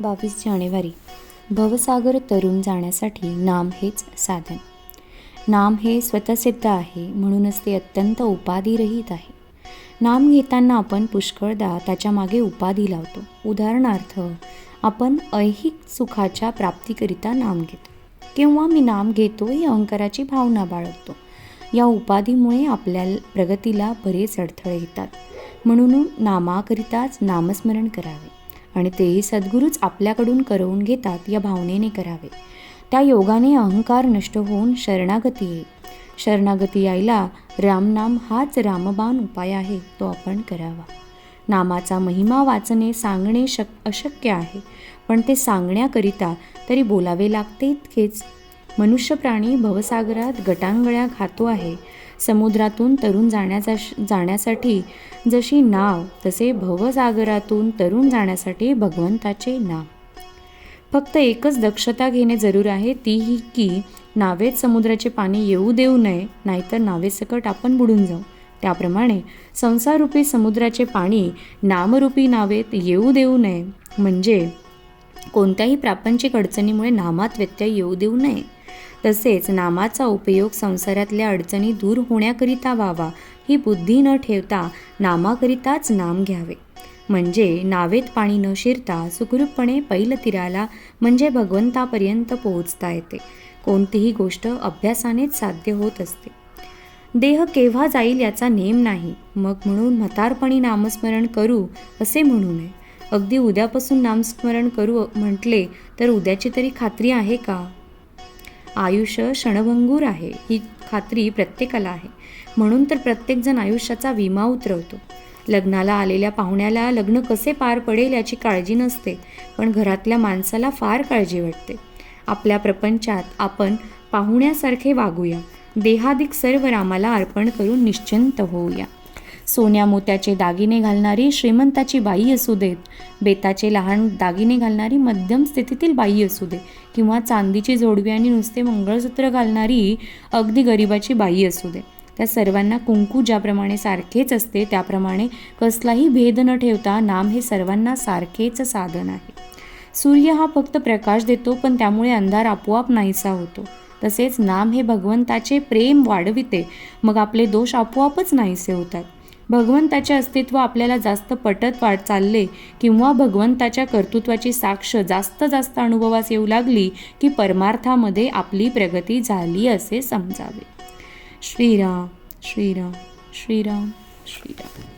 बावीस जानेवारी. भवसागर तरुण जाण्यासाठी नाम हेच साधन. नाम हे स्वतःसिद्ध आहे म्हणूनच ते अत्यंत उपाधिरहित आहे. नाम घेताना आपण पुष्कळदा त्याच्यामागे उपाधी लावतो. उदाहरणार्थ आपण ऐहिक सुखाच्या प्राप्तीकरिता नाम घेतो. किंवा मी नाम घेतो ही अहंकाराची भावना बाळगतो. या उपाधीमुळे आपल्या प्रगतीला बरेच अडथळे येतात. म्हणून नामाकरिताच नामस्मरण करावे. आणि तेही सद्गुरूच आपल्याकडून करवून घेतात या भावनेने करावे. त्या योगाने अहंकार नष्ट होऊन शरणागती येईल. शरणागती यायला रामनाम हाच रामबाण उपाय आहे तो आपण करावा. नामाचा महिमा वाचणे सांगणे शक अशक्य आहे. पण ते सांगण्याकरिता तरी बोलावे लागते इतकेच. मनुष्य प्राणी भवसागरात गटांगळ्या खातो आहे. समुद्रातून तरुण जाण्याचा जाण्यासाठी जशी नाव तसे भवसागरातून तरुण जाण्यासाठी भगवंताचे नाव. फक्त एकच दक्षता घेणे जरूर आहे ती ही की नावेत समुद्राचे पाणी येऊ देऊ नये नाहीतर नावेसकट आपण बुडून जाऊ. त्याप्रमाणे संसाररूपी समुद्राचे पाणी नामरूपी नावेत येऊ देऊ नये. म्हणजे कोणत्याही प्रापंचिक अडचणीमुळे नामात व्यत्यय येऊ देऊ नये. तसेच नामाचा उपयोग संसारातल्या अडचणी दूर होण्याकरिता व्हावा ही बुद्धी न ठेवता नामाकरिताच नाम घ्यावे. म्हणजे नावेत पाणी न शिरता सुखरूपपणे पैलतीराला म्हणजे भगवंतापर्यंत पोहोचता येते. कोणतीही गोष्ट अभ्यासानेच साध्य होत असते. देह केव्हा जाईल याचा नेम नाही. मग म्हणून म्हातारपणी नामस्मरण करू असे म्हणू नये. अगदी उद्यापासून नामस्मरण करू म्हटले तर उद्याची तरी खात्री आहे का? आयुष्य क्षणभंगूर आहे ही खात्री प्रत्येकाला आहे. म्हणून तर प्रत्येकजण आयुष्याचा विमा उतरवतो. लग्नाला आलेल्या पाहुण्याला लग्न कसे पार पडेल याची काळजी नसते पण घरातल्या माणसाला फार काळजी वाटते. आपल्या प्रपंचात आपण पाहुण्यासारखे वागूया. देहादिक सर्व रामाला अर्पण करून निश्चिंत होऊया. सोन्या मोत्याचे दागिने घालणारी श्रीमंताची बाई असू देत बेताचे लहान दागिने घालणारी मध्यम स्थितीतील बाई असू दे किंवा चांदीची जोडवी आणि नुसते मंगळसूत्र घालणारी अगदी गरिबाची बाई असू दे. त्या सर्वांना कुंकू ज्याप्रमाणे सारखेच असते त्याप्रमाणे कसलाही भेद न ठेवता नाम हे सर्वांना सारखेच साधन आहे. सूर्य हा फक्त प्रकाश देतो पण त्यामुळे अंधार आपोआप नाहीसा होतो. तसेच नाम हे भगवंताचे प्रेम वाढविते मग आपले दोष आपोआपच नाहीसे होतात. भगवंताचे अस्तित्व आपल्याला जास्त पटत वाढ चालले किंवा भगवंताच्या कर्तृत्वाची साक्ष जास्त जास्त अनुभवास येऊ लागली की परमार्थामध्ये आपली प्रगती झाली असे समजावे. श्रीराम श्रीराम श्रीराम श्रीराम.